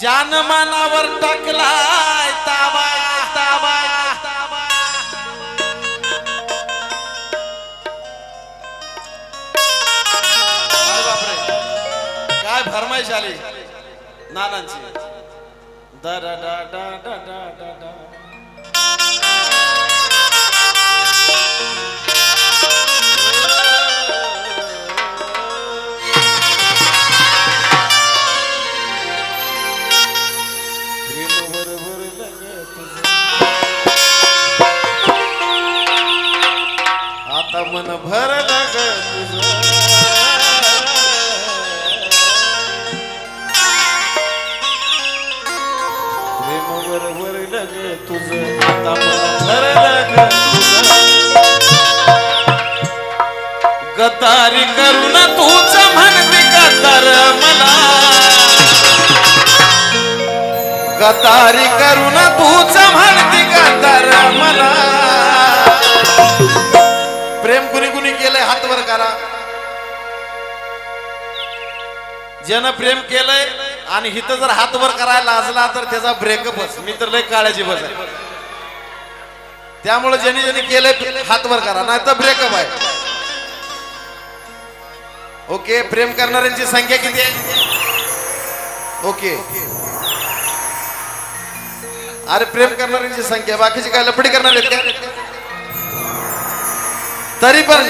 जानमानावर टाकलाय ताबा ताबा काय फरमाईश आली? नानांची. दा डा डा डा डा डा मन भरलं ग तुझं. प्रेम बरोबर लग तुझ. आता मन भरलं ग तुझं. गतारी करून तूच म्हणते गतार मला. गतारी करून तूच म्हणते गतार मला. प्रेम कुणी कुणी केलंय हात वर करा ज्यानं प्रेम केलंय आणि हिथं जर हात वर करायला लाजला तर त्याचा ब्रेकअपच मी तर लय काळाची बस आहे. त्यामुळे ज्याने ज्याने केलंय हात वर करा नाही तर ब्रेकअप आहे. ओके प्रेम करणाऱ्यांची संख्या किती आहे? ओके अरे प्रेम करणाऱ्यांची संख्या. बाकीची काय लपडी करणार आहेत का? तरी पण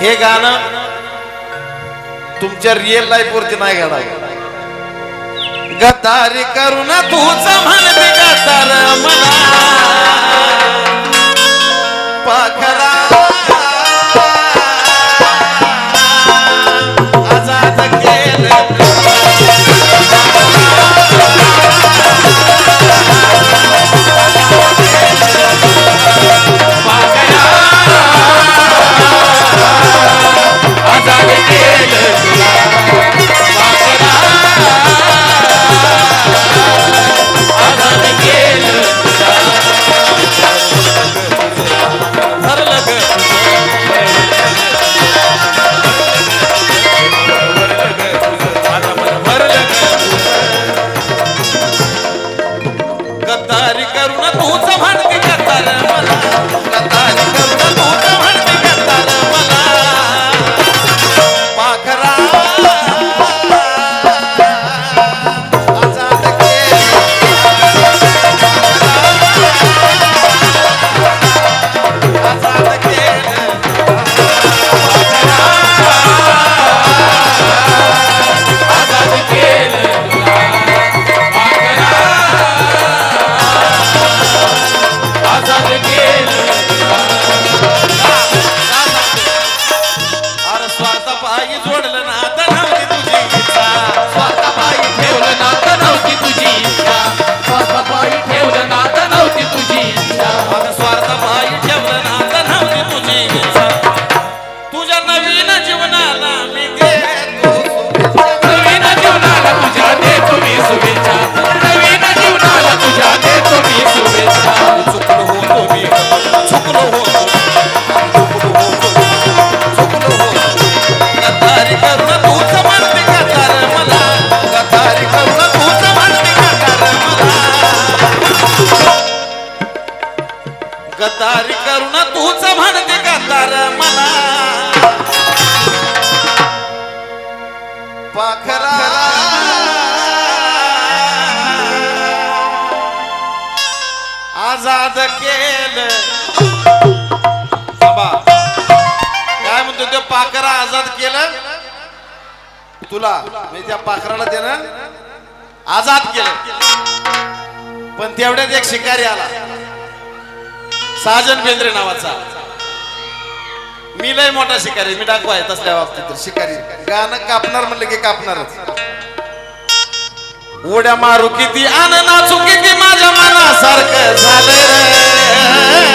हे गाणं तुमच्या रिअल लाईफ वरती नाही गाणं गद्दारी करून तूच म्हणते गदार मला. ಪಾಯಿ ಜೋಡಲನಾಥ आजाद केलं. बाबा काय म्हणतो ते पाखरा आजाद केलं? तुला म्हणजे त्या पाखराला त्यानं आजाद केलं. पण तेवढ्यात एक शिकारी आला. साजन बेंद्रे नावाचा. मी लय मोठा शिकारी मी डाकू तसल्या बाबतीत. शिकारी. गाणं कापणार म्हणलं की कापणारच. उड्या मारू किती आन नाचू किती माझ्या मनासारखं झालं रे.